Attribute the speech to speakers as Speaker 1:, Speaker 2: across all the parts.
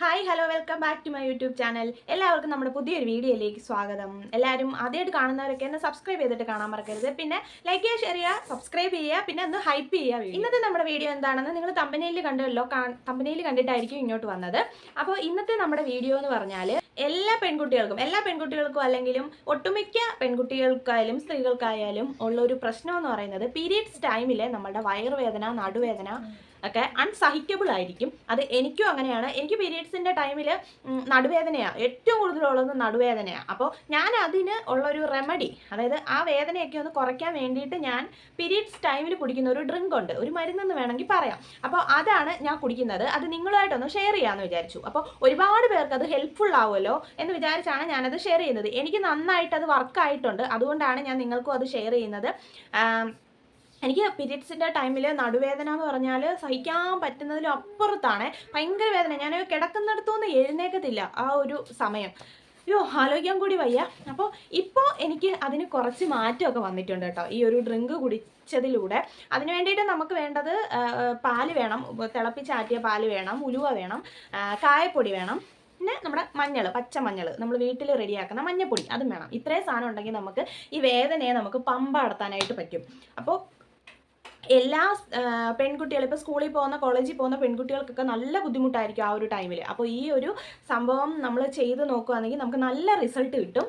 Speaker 1: Hi hello welcome back to my YouTube channel എല്ലാവർക്കും നമ്മുടെ പുതിയൊരു വീഡിയോയിലേക്ക് സ്വാഗതം. എല്ലാവരും ആദ്യമായിട്ട് കാണുന്നവരൊക്കെ എന്നെ സബ്സ്ക്രൈബ് ചെയ്തിട്ട് കാണാൻ മറക്കരുത്. പിന്നെ ലൈക്ക് ചെയ്യുക ഷെയർ ചെയ്യുക സബ്സ്ക്രൈബ് ചെയ്യുക പിന്നെ ഒന്ന് ഹൈപ്പ് ചെയ്യുക. ഇന്നത്തെ നമ്മുടെ വീഡിയോ എന്താണെന്ന് നിങ്ങൾ തമ്പനയിൽ കണ്ടല്ലോ തമ്പനയിൽ കണ്ടിട്ടായിരിക്കും ഇങ്ങോട്ട് വന്നത്. അപ്പോൾ ഇന്നത്തെ നമ്മുടെ വീഡിയോ എന്ന് പറഞ്ഞാൽ എല്ലാ പെൺകുട്ടികൾക്കും എല്ലാ പെൺകുട്ടികൾക്കും അല്ലെങ്കിലും ഒട്ടുമിക്ക പെൺകുട്ടികൾക്കായാലും സ്ത്രീകൾക്കായാലും ഉള്ള ഒരു പ്രശ്നം എന്ന് പറയുന്നത് പീരീഡ്സ് ടൈമിലെ നമ്മുടെ വയറുവേദന നടുവേദന ഒക്കെ അൺസഹിക്കബിൾ ആയിരിക്കും. അത് എനിക്കും അങ്ങനെയാണ്. എനിക്ക് പീരീഡ്സിന്റെ ടൈമിൽ നടുവേദനയാണ് ഏറ്റവും കൂടുതലുള്ളത് നടുവേദനയാണ് അപ്പോൾ ഞാൻ അതിന് ഉള്ളൊരു റെമഡി അതായത് ആ വേദനയൊക്കെ ഒന്ന് കുറയ്ക്കാൻ വേണ്ടിയിട്ട് ഞാൻ പീരീഡ്സ് ടൈമിൽ കുടിക്കുന്ന ഒരു ഡ്രിങ്ക് ഉണ്ട്. ഒരു മരുന്നെന്ന് വേണമെങ്കിൽ പറയാം. അപ്പോൾ അതാണ് ഞാൻ കുടിക്കുന്നത്. അത് നിങ്ങളുമായിട്ടൊന്ന് ഷെയർ ചെയ്യാമെന്ന് വിചാരിച്ചു. അപ്പോൾ ഒരുപാട് പേർക്ക് അത് ഹെൽപ്ഫുൾ ആവുമല്ലോ. എന്ന് വിചാരിച്ചാണ് ഞാനത് ഷെയർ ചെയ്യുന്നത്. എനിക്ക് നന്നായിട്ട് അത് വർക്കായിട്ടുണ്ട് അതുകൊണ്ടാണ് ഞാൻ നിങ്ങൾക്കും അത് ഷെയർ ചെയ്യുന്നത്. എനിക്ക് പീരിയഡ്സിന്റെ ടൈമിൽ നടുവേദന എന്ന് പറഞ്ഞാൽ സഹിക്കാൻ പറ്റുന്നതിലും അപ്പുറത്താണ് ഭയങ്കര വേദന. ഞാൻ കിടക്കുന്നിടത്തുനിന്ന് എഴുന്നേക്കത്തില്ല ആ ഒരു സമയം. അയ്യോ ആലോചിക്കാൻ കൂടി വയ്യ. അപ്പോൾ ഇപ്പോൾ എനിക്ക് അതിന് കുറച്ച് മാറ്റമൊക്കെ വന്നിട്ടുണ്ട് കേട്ടോ. ഈ ഒരു ഡ്രിങ്ക് കുടിച്ചതിലൂടെ. അതിന് വേണ്ടിയിട്ട് നമുക്ക് വേണ്ടത് പാൽ വേണം. തിളപ്പിച്ചാറ്റിയ പാൽ വേണം ഉലുവ വേണം കായപ്പൊടി വേണം. പിന്നെ നമ്മുടെ മഞ്ഞൾ പച്ചമഞ്ഞൾ നമ്മൾ വീട്ടിൽ റെഡിയാക്കുന്ന മഞ്ഞൾപ്പൊടി അതും വേണം. ഇത്രയും സാധനം ഉണ്ടെങ്കിൽ നമുക്ക് ഈ വേദനയെ നമുക്ക് പമ്പ അടത്താനായിട്ട് പറ്റും. അപ്പോൾ എല്ലാ പെൺകുട്ടികളും ഇപ്പോൾ സ്കൂളിൽ പോകുന്ന കോളേജിൽ പോകുന്ന പെൺകുട്ടികൾക്കൊക്കെ നല്ല ബുദ്ധിമുട്ടായിരിക്കും ആ ഒരു ടൈമിൽ അപ്പോൾ ഈ ഒരു സംഭവം നമ്മൾ ചെയ്ത് നോക്കുകയാണെങ്കിൽ നമുക്ക് നല്ല റിസൾട്ട് കിട്ടും.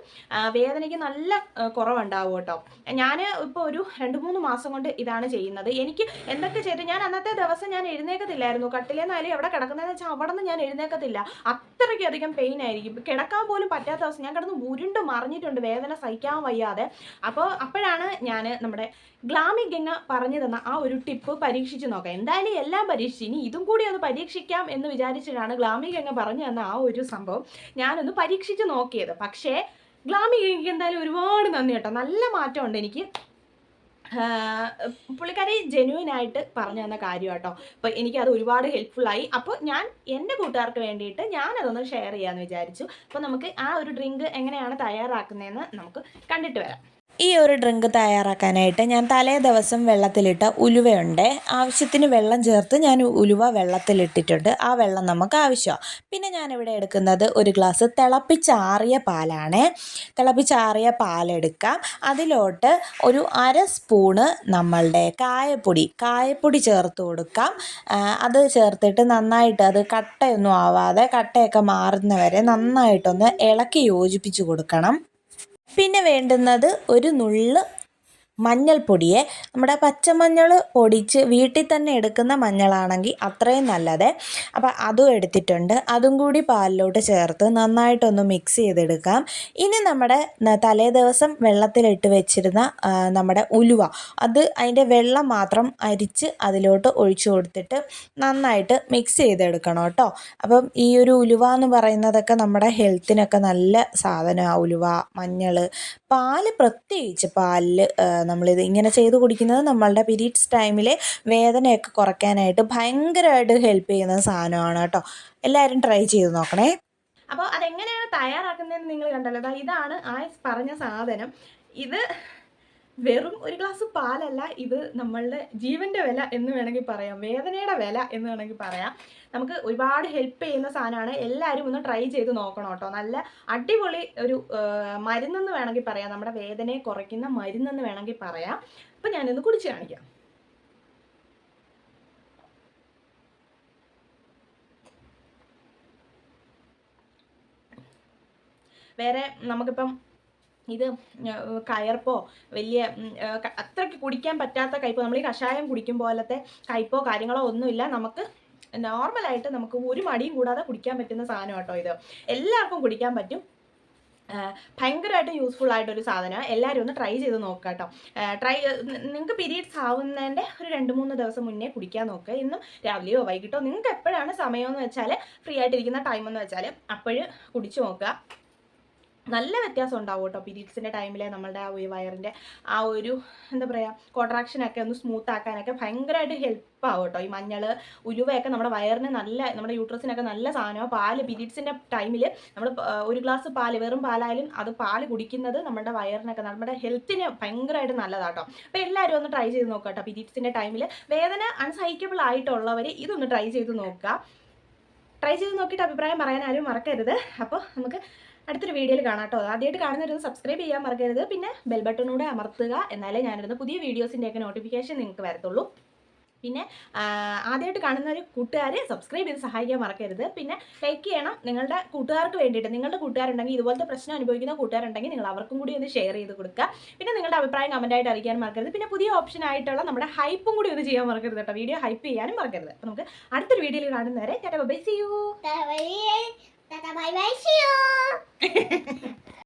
Speaker 1: വേദനയ്ക്ക് നല്ല കുറവുണ്ടാവും കേട്ടോ. ഞാൻ ഇപ്പോൾ ഒരു രണ്ട് മൂന്ന് മാസം കൊണ്ട് ഇതാണ് ചെയ്യുന്നത്. എനിക്ക് എന്തൊക്കെ ചെയ്തു? ഞാൻ അന്നത്തെ ദിവസം ഞാൻ എഴുന്നേക്കത്തില്ലായിരുന്നു. കട്ടിലേന്നായാലും എവിടെ കിടക്കുന്നതെന്ന് വെച്ചാൽ അവിടെ നിന്ന് ഞാൻ എഴുന്നേക്കത്തില്ല. അത്രയ്ക്ക് അധികം പെയിൻ ആയിരിക്കും. കിടക്കാൻ പോലും പറ്റാത്ത അവസ്ഥ ഞാൻ കിടന്ന് ഉരുണ്ട് മറിഞ്ഞിട്ടുണ്ട്. വേദന സഹിക്കാൻ വയ്യാതെ. അപ്പോൾ അപ്പോഴാണ് ഞാൻ നമ്മുടെ ഗ്ലാമി ഗംഗ പറഞ്ഞു തന്ന ആ ഒരു ടിപ്പ് പരീക്ഷിച്ചു നോക്കാം. എന്തായാലും എല്ലാം പരീക്ഷിച്ച് ഇനി ഇതും കൂടി ഒന്ന് പരീക്ഷിക്കാം എന്ന് വിചാരിച്ചിട്ടാണ് ഗ്ലാമി ഗംഗ പറഞ്ഞു തന്ന ആ ഒരു സംഭവം ഞാനൊന്ന് പരീക്ഷിച്ച് നോക്കിയത്. പക്ഷേ ഗ്ലാമി ഗംഗയ്ക്ക് എന്തായാലും ഒരുപാട് നന്ദി കേട്ടോ. നല്ല മാറ്റമുണ്ട് എനിക്ക്. പുള്ളിക്കാരി ജെന്യൂൻ ആയിട്ട് പറഞ്ഞു തന്ന കാര്യം കേട്ടോ. അപ്പോൾ എനിക്കത് ഒരുപാട് ഹെൽപ്ഫുള്ളായി അപ്പോൾ ഞാൻ എന്റെ കൂട്ടുകാർക്ക് വേണ്ടിയിട്ട് ഞാനതൊന്ന് ഷെയർ ചെയ്യാമെന്ന് വിചാരിച്ചു. അപ്പോൾ നമുക്ക് ആ ഒരു ഡ്രിങ്ക് എങ്ങനെയാണ് തയ്യാറാക്കുന്നതെന്ന് നമുക്ക് കണ്ടിട്ട് വരാം.
Speaker 2: ഈ ഒരു ഡ്രിങ്ക് തയ്യാറാക്കാനായിട്ട് ഞാൻ തലേ ദിവസം വെള്ളത്തിലിട്ട ഉലുവയുണ്ട്. ആവശ്യത്തിന് വെള്ളം ചേർത്ത് ഞാൻ ഉലുവ വെള്ളത്തിലിട്ടിട്ടുണ്ട്. ആ വെള്ളം നമുക്ക് ആവശ്യമാണ് പിന്നെ ഞാനിവിടെ എടുക്കുന്നത് ഒരു ഗ്ലാസ് തിളപ്പിച്ചാറിയ പാലാണ്. തിളപ്പിച്ചാറിയ പാലെടുക്കാം. അതിലോട്ട് ഒരു അര സ്പൂണ് നമ്മളുടെ കായപ്പൊടി. കായപ്പൊടി ചേർത്ത് കൊടുക്കാം. അത് ചേർത്തിട്ട് നന്നായിട്ട് അത് കട്ടയൊന്നും ആവാതെ കട്ടയൊക്കെ മാറുന്നവരെ നന്നായിട്ടൊന്ന് ഇളക്കി യോജിപ്പിച്ച് കൊടുക്കണം. പിന്നെ വേണ്ടുന്നത് ഒരു നുള്ള് മഞ്ഞൾപ്പൊടിയെ നമ്മുടെ പച്ചമഞ്ഞൾ പൊടിച്ച് വീട്ടിൽ തന്നെ എടുക്കുന്ന മഞ്ഞളാണെങ്കിൽ അത്രയും നല്ലത്. അപ്പോൾ അതും എടുത്തിട്ടുണ്ട്. അതും കൂടി പാലിലോട്ട് ചേർത്ത് നന്നായിട്ടൊന്ന് മിക്സ് ചെയ്തെടുക്കാം. ഇനി നമ്മുടെ തലേ ദിവസം വെള്ളത്തിലിട്ട് വെച്ചിരുന്ന നമ്മുടെ ഉലുവ അത് അതിന്റെ വെള്ളം മാത്രം അരിച്ച് അതിലോട്ട് ഒഴിച്ചു കൊടുത്തിട്ട് നന്നായിട്ട് മിക്സ് ചെയ്തെടുക്കണം കേട്ടോ. അപ്പം ഈ ഒരു ഉലുവ എന്ന് പറയുന്നതൊക്കെ നമ്മുടെ ഹെൽത്തിനൊക്കെ നല്ല സാധനമാണ് ഉലുവ മഞ്ഞൾ. പാൽ പ്രത്യേകിച്ച് പാലിൽ നമ്മളിത് ഇങ്ങനെ ചെയ്ത് കുടിക്കുന്നത് നമ്മളുടെ പീരീഡ്സ് ടൈമിൽ വേദനയൊക്കെ കുറയ്ക്കാനായിട്ട് ഭയങ്കരമായിട്ട് ഹെൽപ്പ് ചെയ്യുന്ന സാധനമാണ് കേട്ടോ. എല്ലാവരും ട്രൈ ചെയ്ത് നോക്കണേ.
Speaker 1: അപ്പോൾ അതെങ്ങനെയാണ് തയ്യാറാക്കുന്നതെന്ന് നിങ്ങൾ കണ്ടല്ലോ. ഇതാണ് ആ പറഞ്ഞ സാധനം. ഇത് വെറും ഒരു ഗ്ലാസ് പാലല്ല ഇത് നമ്മളുടെ ജീവന്റെ വില എന്ന് വേണമെങ്കിൽ പറയാം വേദനയുടെ വില എന്ന് വേണമെങ്കിൽ പറയാം. നമുക്ക് ഒരുപാട് ഹെൽപ്പ് ചെയ്യുന്ന സാധനമാണ്. എല്ലാവരും ഒന്ന് ട്രൈ ചെയ്ത് നോക്കണം കേട്ടോ. നല്ല അടിപൊളി ഒരു മരുന്നെന്ന് വേണമെങ്കിൽ പറയാം. നമ്മുടെ വേദനയെ കുറയ്ക്കുന്ന മരുന്നെന്ന് വേണമെങ്കിൽ പറയാം. അപ്പം ഞാനിന്ന് കുടിച്ച് കാണിക്കാം. വേറെ നമുക്കിപ്പം ഇത് കയർപ്പോ വലിയ അത്രയ്ക്ക് കുടിക്കാൻ പറ്റാത്ത കയ്പോ നമ്മൾ ഈ കഷായം കുടിക്കും പോലത്തെ കയ്പോ കാര്യങ്ങളോ ഒന്നുമില്ല. നമുക്ക് നോർമലായിട്ട് നമുക്ക് ഒരു മടിയും കൂടാതെ കുടിക്കാൻ പറ്റുന്ന സാധനം കേട്ടോ ഇത്. എല്ലാവർക്കും കുടിക്കാൻ പറ്റും. ഭയങ്കരമായിട്ട് യൂസ്ഫുൾ ആയിട്ടൊരു സാധനമാണ്. എല്ലാവരും ഒന്ന് ട്രൈ ചെയ്ത് നോക്കുക കേട്ടോ. ട്രൈ നിങ്ങൾക്ക് പീരീഡ്സ് ആവുന്നതിന്റെ ഒരു രണ്ട് മൂന്ന് ദിവസം മുന്നേ കുടിക്കാൻ നോക്കുക ഇന്നും രാവിലെയോ വൈകിട്ടോ നിങ്ങൾക്ക് എപ്പോഴാണ് സമയമെന്ന് വെച്ചാൽ ഫ്രീ ആയിട്ടിരിക്കുന്ന ടൈമെന്ന് വെച്ചാൽ അപ്പോഴ് കുടിച്ചു നോക്കുക. നല്ല വ്യത്യാസം ഉണ്ടാവും കേട്ടോ പീരീഡ്സിന്റെ ടൈമിൽ നമ്മളുടെ ആ ഒരു വയറിന്റെ ആ ഒരു എന്താ പറയുക കോൺട്രാക്ഷനൊക്കെ ഒന്ന് സ്മൂത്ത് ആക്കാനൊക്കെ ഭയങ്കരമായിട്ട് ഹെൽപ്പ് ആവും കേട്ടോ. ഈ മഞ്ഞൾ ഉലുവയൊക്കെ നമ്മുടെ വയറിന് നല്ല നമ്മുടെ യൂട്രസിനൊക്കെ നല്ല സാധനമാണ് പാൽ പീരീഡ്സിന്റെ ടൈമിൽ നമ്മൾ ഒരു ഗ്ലാസ് പാൽ വെറും പാലായാലും അത് പാൽ കുടിക്കുന്നത് നമ്മുടെ വയറിനൊക്കെ നമ്മുടെ ഹെൽത്തിന് ഭയങ്കരമായിട്ട് നല്ലതാട്ടോ അപ്പോൾ എല്ലാവരും ഒന്ന് ട്രൈ ചെയ്ത് നോക്കുക കേട്ടോ പീരീഡ്സിന്റെ ടൈമിൽ വേദന അൺസഹിക്കബിൾ ആയിട്ടുള്ളവർ ഇതൊന്ന് ട്രൈ ചെയ്ത് നോക്കുക. ട്രൈ ചെയ്ത് നോക്കിയിട്ട് അഭിപ്രായം പറയാൻ ആരും മറക്കരുത്. അപ്പോൾ നമുക്ക് അടുത്തൊരു വീഡിയോയിൽ കാണാം കേട്ടോ ആദ്യമായിട്ട് കാണുന്നവരൊന്ന് സബ്സ്ക്രൈബ് ചെയ്യാൻ മറക്കരുത്. പിന്നെ ബെൽ ബട്ടണൂടെ അമർത്തുക. എന്നാലേ ഞാനിരുന്ന പുതിയ വീഡിയോസിന്റെയൊക്കെ നോട്ടിഫിക്കേഷൻ നിങ്ങൾക്ക് വരത്തുള്ളൂ. പിന്നെ ആദ്യമായിട്ട് കാണുന്ന ഒരു കൂട്ടുകാരെ സബ്സ്ക്രൈബ് ചെയ്ത് സഹായിക്കാൻ മറക്കരുത്. പിന്നെ ലൈക്ക് ചെയ്യണം നിങ്ങളുടെ കൂട്ടുകാർക്ക് വേണ്ടിയിട്ട്. നിങ്ങളുടെ കൂട്ടുകാരുണ്ടെങ്കിൽ ഇതുപോലത്തെ പ്രശ്നം അനുഭവിക്കുന്ന കൂട്ടുകാരുണ്ടെങ്കിൽ നിങ്ങൾ അവർക്കും കൂടി ഒന്ന് ഷെയർ ചെയ്ത് കൊടുക്കുക. പിന്നെ നിങ്ങളുടെ അഭിപ്രായം കമന്റായിട്ട് അറിയിക്കാൻ മറക്കരുത്. പിന്നെ പുതിയ ഓപ്ഷൻ ആയിട്ടുള്ള നമ്മുടെ ഹൈപ്പും കൂടി ഒന്ന് ചെയ്യാൻ മറക്കരുത് കേട്ടോ. വീഡിയോ ഹൈപ്പ് ചെയ്യാനും മറക്കരുത്. അപ്പോൾ നമുക്ക് അടുത്തൊരു വീഡിയോയിൽ കാണുന്നവരെ ചേട്ടാ ബൈ സി യു
Speaker 3: ダダバイバイしよう。